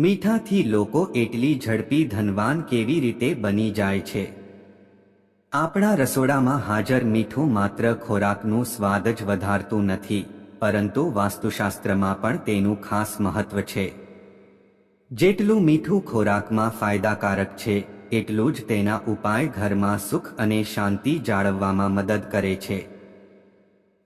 મીઠાથી લોકો એટલી ઝડપી ધનવાન કેવી રીતે બની જાય છે? આપણા રસોડામાં હાજર મીઠું માત્ર ખોરાકનું સ્વાદ જ વધારતું નથી, પરંતુ વાસ્તુશાસ્ત્રમાં પણ તેનું ખાસ મહત્વ છે. જેટલું મીઠું ખોરાકમાં ફાયદાકારક છે, એટલું જ તેના ઉપાય ઘરમાં સુખ અને શાંતિ જાળવવામાં મદદ કરે છે.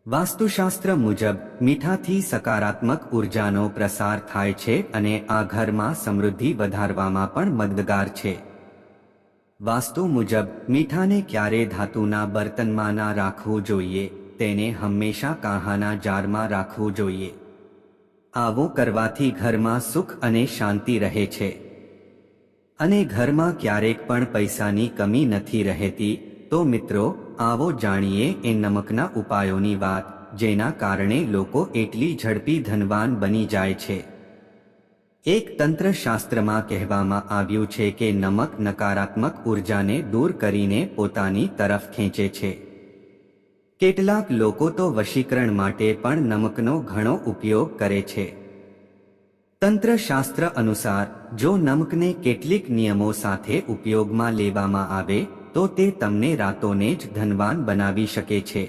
વાસ્તુશાસ્ત્ર મુજબ, મીઠાથી સકારાત્મક ઉર્જાનો પ્રસાર થાય છે અને આ ઘરમાં સમૃદ્ધિ વધારવામાં પણ મદદગાર છે. વાસ્તુ મુજબ, મીઠાને ક્યારે ધાતુના બર્તનમાં ના રાખવું જોઈએ, તેને હંમેશા કાહાના જારમાં રાખવું જોઈએ. આવું કરવાથી ઘરમાં સુખ અને શાંતિ રહે છે. અને ઘરમાં ક્યારેક પણ પૈસાની કમી નથી રહેતી તો મિત્રો, આવો જાણીએ એ નમકના ઉપાયોની વાત, જેના કારણે લોકો એટલી ઝડપી ધનવાન બની જાય છે. એક તંત્ર શાસ્ત્રમાં કહેવામાં આવ્યું છે કે નમક નકારાત્મક ઉર્જાને દૂર કરીને પોતાની તરફ ખેંચે છે. કેટલાક લોકો તો વશીકરણ માટે પણ નમકનો ઘણો ઉપયોગ કરે છે. તંત્ર શાસ્ત્ર અનુસાર, જો નમકને કેટલીક નિયમો સાથે ઉપયોગમાં લેવામાં આવે તો તે તમને રાતોને જ ધનવાન બનાવી શકે છે.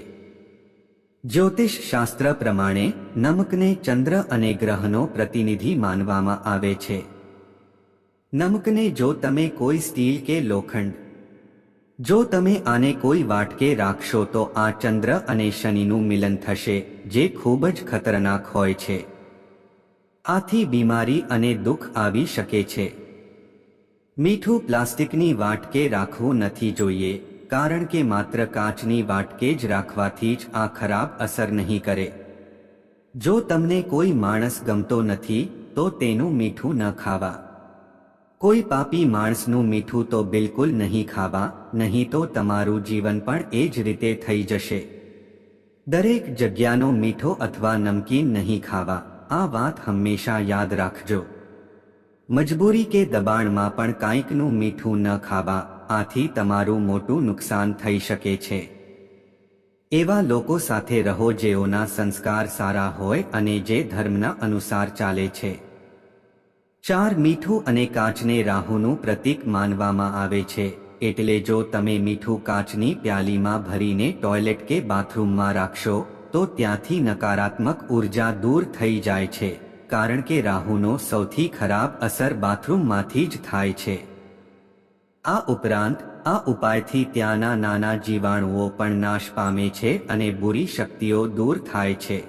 જ્યોતિષ શાસ્ત્ર પ્રમાણે, નમકને ચંદ્ર અને ગ્રહનો પ્રતિનિધિ માનવામાં આવે છે. નમકને જો તમે કોઈ સ્ટીલ કે લોખંડ, જો તમે આને કોઈ વાટકે રાખશો તો આ ચંદ્ર અને શનિનું મિલન થશે, જે ખૂબ જ ખતરનાક હોય છે. આથી બીમારી અને દુઃખ આવી શકે છે. મીઠું પ્લાસ્ટિકની વાટકે રાખવું નથી જોઈએ, કારણ કે માત્ર કાચની વાટકે જ રાખવાથી જ આ ખરાબ અસર નહીં કરે. જો તમને કોઈ માણસ ગમતો નથી, તો તેનું મીઠું ન ખાવા. કોઈ પાપી માણસનું મીઠું તો બિલકુલ નહીં ખાવા, નહીં તો તમારું જીવન પણ એ જ રીતે થઈ જશે. દરેક જગ્યાનો મીઠો અથવા નમકીન નહીં ખાવા, આ વાત હંમેશા યાદ રાખજો. મજબૂરી કે દબાણમાં પણ કાંઈકનું મીઠું ન ખાવા, આથી તમારું મોટું નુકસાન થઈ શકે છે. એવા લોકો સાથે રહો જેઓના સંસ્કાર સારા હોય અને જે ધર્મના અનુસાર ચાલે છે. ચાર મીઠું અને કાચને રાહુનું પ્રતીક માનવામાં આવે છે, એટલે જો તમે મીઠું કાચની પ્યાલીમાં ભરીને ટોયલેટ કે બાથરૂમમાં રાખશો, તો ત્યાંથી નકારાત્મક ઊર્જા દૂર થઈ જાય છે. કારણ કે રાહુનો સૌથી ખરાબ અસર બાથરૂમમાંથી જ થાય છે. આ ઉપરાંત, આ ઉપાયથી ત્યાંના નાના જીવાણુઓ પણ નાશ પામે છે અને બુરી શક્તિઓ દૂર થાય છે.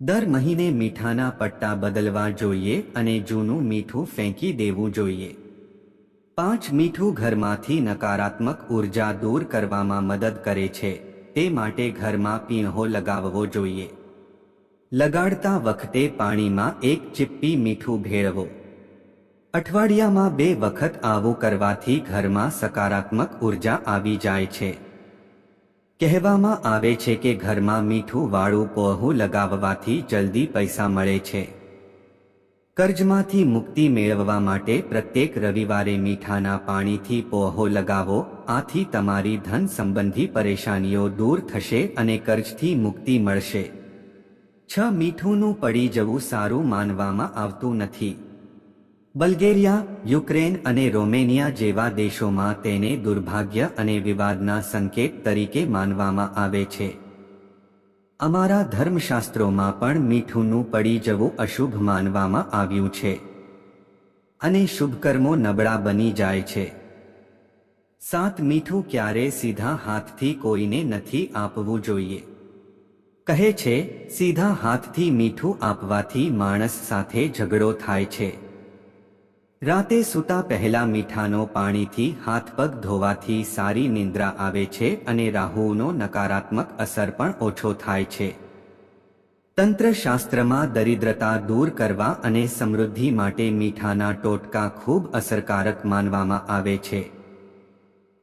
દર મહિને મીઠાના પટ્ટા બદલવા જોઈએ અને જૂનું મીઠું ફેંકી દેવું જોઈએ. પાંચ મીઠું ઘરમાંથી નકારાત્મક ઊર્જા દૂર કરવામાં મદદ કરે છે, તે માટે ઘરમાં પીણહો લગાવવો જોઈએ. લગાડતા વખતે પાણીમાં એક ચીપ્પી મીઠું ભેળવો. અઠવાડિયામાં બે વખત આવું કરવાથી ઘરમાં સકારાત્મક ઊર્જા આવી જાય છે. કહેવામાં આવે છે કે ઘરમાં મીઠું વાળું પોહું લગાવવાથી જલ્દી પૈસા મળે છે. કર્જમાંથી મુક્તિ મેળવવા માટે પ્રત્યેક રવિવારે મીઠાના પાણીથી પોહો લગાવો, આથી તમારી ધન સંબંધી પરેશાનીઓ દૂર થશે અને કર્જથી મુક્તિ મળશે. છ મીઠુંનું પડી જવું સારું માનવામાં આવતું નથી. બલ્ગેરિયા, યુક્રેન અને રોમેનિયા જેવા દેશોમાં તેને દુર્ભાગ્ય અને વિવાદના સંકેત તરીકે માનવામાં આવે છે. અમારા ધર્મશાસ્ત્રોમાં પણ મીઠુંનું પડી જવું અશુભ માનવામાં આવ્યું છે. અને શુભકર્મો નબળા બની જાય છે. સાત મીઠું ક્યારે સીધા હાથથી કોઈને નથી આપવું જોઈએ. કહે છે, સીધા હાથથી મીઠું આપવાથી માણસ સાથે ઝઘડો થાય છે. રાતે સૂતા પહેલા મીઠાનો પાણીથી હાથ પગ ધોવાથી સારી નિંદ્રા આવે છે અને રાહુનો નકારાત્મક અસર પણ ઓછો થાય છે. તંત્રશાસ્ત્રમાં દરિદ્રતા દૂર કરવા અને સમૃદ્ધિ માટે મીઠાના ટોટકા ખૂબ અસરકારક માનવામાં આવે છે.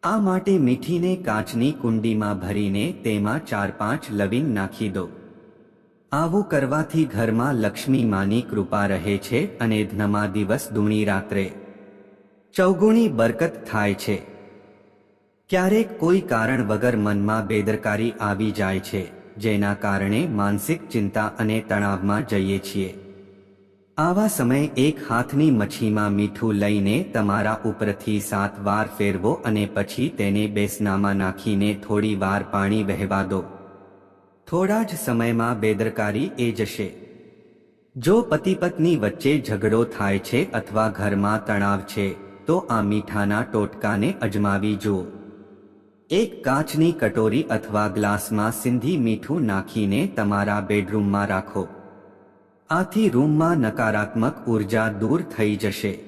આ માટે મીઠીને કાચની કુંડીમાં ભરીને તેમાં ચાર પાંચ લવિંગ નાખી દો. આવું કરવાથી ઘરમાં લક્ષ્મી માની કૃપા રહે છે અને ધનમા દિવસ દૂણી રાત્રે. ચૌગુણી બરકત થાય છે. ક્યારેક કોઈ કારણ વગર મનમાં બેદરકારી આવી જાય છે, જેના કારણે માનસિક ચિંતા અને તણાવમાં જઈએ છીએ. આવા સમયે એક હાથની મચ્છીમાં મીઠું લઈને તમારા ઉપરથી સાત વાર ફેરવો અને પછી તેને બેસનામાં નાખીને થોડી વાર પાણી વહેવા દો. થોડા જ સમયમાં બેદરકારી એ જશે. જો પતિ પત્ની વચ્ચે ઝઘડો થાય છે અથવા ઘરમાં તણાવ છે, તો આ મીઠાના ટોટકાને અજમાવી જુઓ. એક કાચની કટોરી અથવા ગ્લાસમાં સિંધી મીઠું નાખીને તમારા બેડરૂમમાં રાખો. આથી રૂમમાં નકારાત્મક ઊર્જા દૂર થઈ જશે.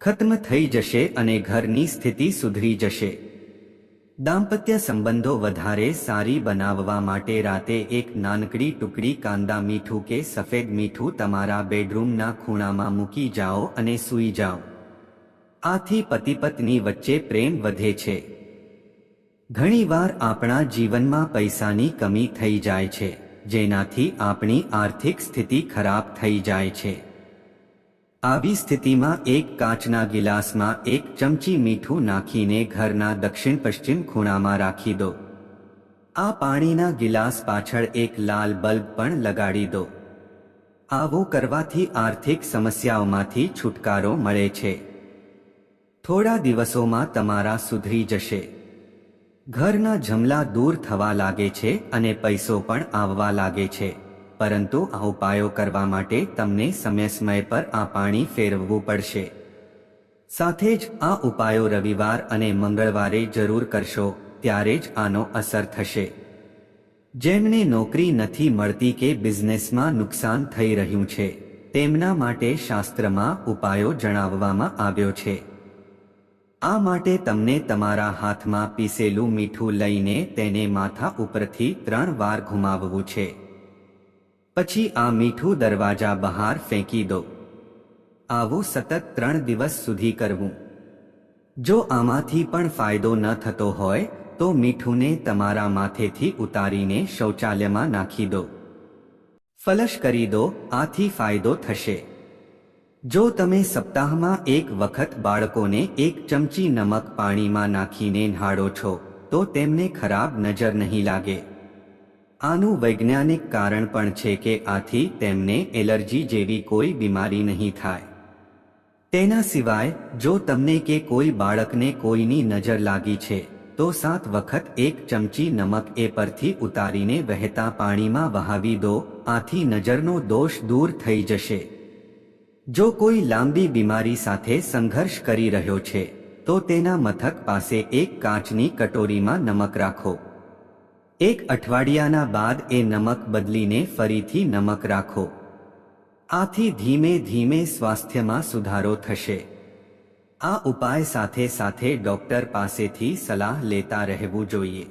ખત્મ થઈ જશે અને ઘરની સ્થિતિ સુધરી જશે. દાંપત્ય સંબંધો વધારે સારી બનાવવા માટે રાતે એક નાનકડી ટુકડી કાંદા મીઠું કે સફેદ મીઠું તમારા બેડરૂમના ખૂણામાં મૂકી જાઓ અને સૂઈ જાઓ. આથી પતિ પત્ની વચ્ચે પ્રેમ વધે છે. ઘણીવાર આપણા જીવનમાં પૈસાની કમી થઈ જાય છે. જેનાથી આપણી આર્થિક સ્થિતિ ખરાબ થઈ જાય છે. આવી સ્થિતિમાં એક કાચના ગિલાસમાં એક ચમચી મીઠું નાખીને ઘરના દક્ષિણ પશ્ચિમ ખૂણામાં રાખી દો. આ પાણીના ગિલાસ પાછળ એક લાલ બલ્બ પણ લગાડી દો. આવું કરવાથી આર્થિક સમસ્યાઓમાંથી છુટકારો મળે છે. થોડા દિવસોમાં તમારા સુધરી જશે. ઘરના જમલા દૂર થવા લાગે છે અને પૈસો પણ આવવા લાગે છે. પરંતુ આ ઉપાયો કરવા માટે તમને સમય સમય પર આ પાણી ફેરવવું પડશે. સાથે જ આ ઉપાયો રવિવાર અને મંગળવારે જરૂર કરશો, ત્યારે જ આનો અસર થશે. જેમને નોકરી નથી મળતી કે બિઝનેસમાં નુકસાન થઈ રહ્યું છે, તેમના માટે શાસ્ત્રમાં ઉપાયો જણાવવામાં આવ્યો છે. આ માટે તમને તમારા હાથમાં પીસેલું મીઠું લઈને તેને માથા ઉપરથી ત્રણ વાર ઘુમાવવું છે. પછી આ મીઠું દરવાજા બહાર ફેંકી દો. આવું સતત ત્રણ દિવસ સુધી કરવું. જો આમાંથી પણ ફાયદો ન થતો હોય, તો મીઠુંને તમારા માથેથી ઉતારીને શૌચાલયમાં નાખી દો. ફલશ કરી દો, આથી ફાયદો થશે. જો તમે સપ્તાહમાં એક વખત બાળકોને એક ચમચી નમક પાણીમાં નાખીને નહાડો છો, તો તેમને ખરાબ નજર નહીં લાગે. આનું વૈજ્ઞાનિક કારણ પણ છે કે આથી તેમને એલર્જી જેવી કોઈ બીમારી નહીં થાય. તેના સિવાય, જો તમને કે કોઈ બાળકને કોઈની નજર લાગી છે, તો સાત વખત એક ચમચી નમક એ પરથી ઉતારીને વહેતા પાણીમાં વહાવી દો, આથી નજરનો દોષ દૂર થઈ જશે. જો કોઈ લાંબી બીમારી સાથે સંઘર્ષ કરી રહ્યો છે, તો તેના મથક પાસે એક કાચની કટોરીમાં નમક રાખો. એક અઠવાડિયાના બાદ એ નમક બદલીને ફરીથી નમક રાખો. આથી ધીમે ધીમે સ્વાસ્થ્યમાં સુધારો થશે. આ ઉપાય સાથે સાથે ડોક્ટર પાસેથી સલાહ લેતા રહેવું જોઈએ.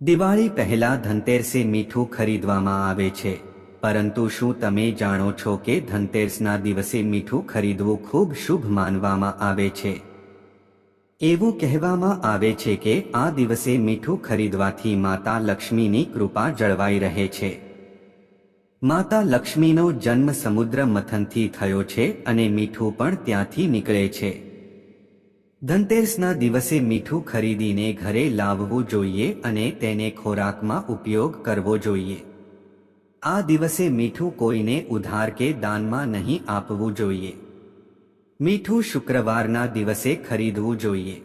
દિવાળી પહેલા ધનતેરસે મીઠું ખરીદવામાં આવે છે. પરંતુ શું તમે જાણો છો કે ધનતેરસના દિવસે મીઠું ખરીદવું ખૂબ શુભ માનવામાં આવે છે? એવું કહેવામાં આવે છે કે આ દિવસે મીઠું ખરીદવાથી માતા લક્ષ્મીની કૃપા જળવાઈ રહે છે. માતા લક્ષ્મીનો જન્મ સમુદ્ર મથનથી થયો છે અને મીઠું પણ ત્યાંથી નીકળે છે. ધનતેરસના દિવસે મીઠું ખરીદીને ઘરે લાવવું જોઈએ અને તેને ખોરાકમાં ઉપયોગ કરવો જોઈએ. આ દિવસે મીઠું કોઈને ઉધાર કે દાનમાં નહીં આપવું જોઈએ. મીઠું શુક્રવારના દિવસે ખરીદવું જોઈએ.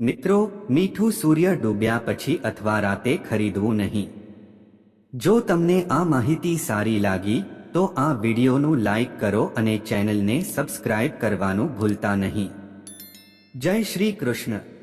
મિત્રો, મીઠું સૂર્ય ડૂબ્યા પછી અથવા રાતે ખરીદવું નહીં. જો તમને આ માહિતી સારી લાગી, તો આ વિડીયોનું લાઈક કરો અને ચેનલને સબસ્ક્રાઇબ કરવાનું ભૂલતા નહીં. જય શ્રી કૃષ્ણ.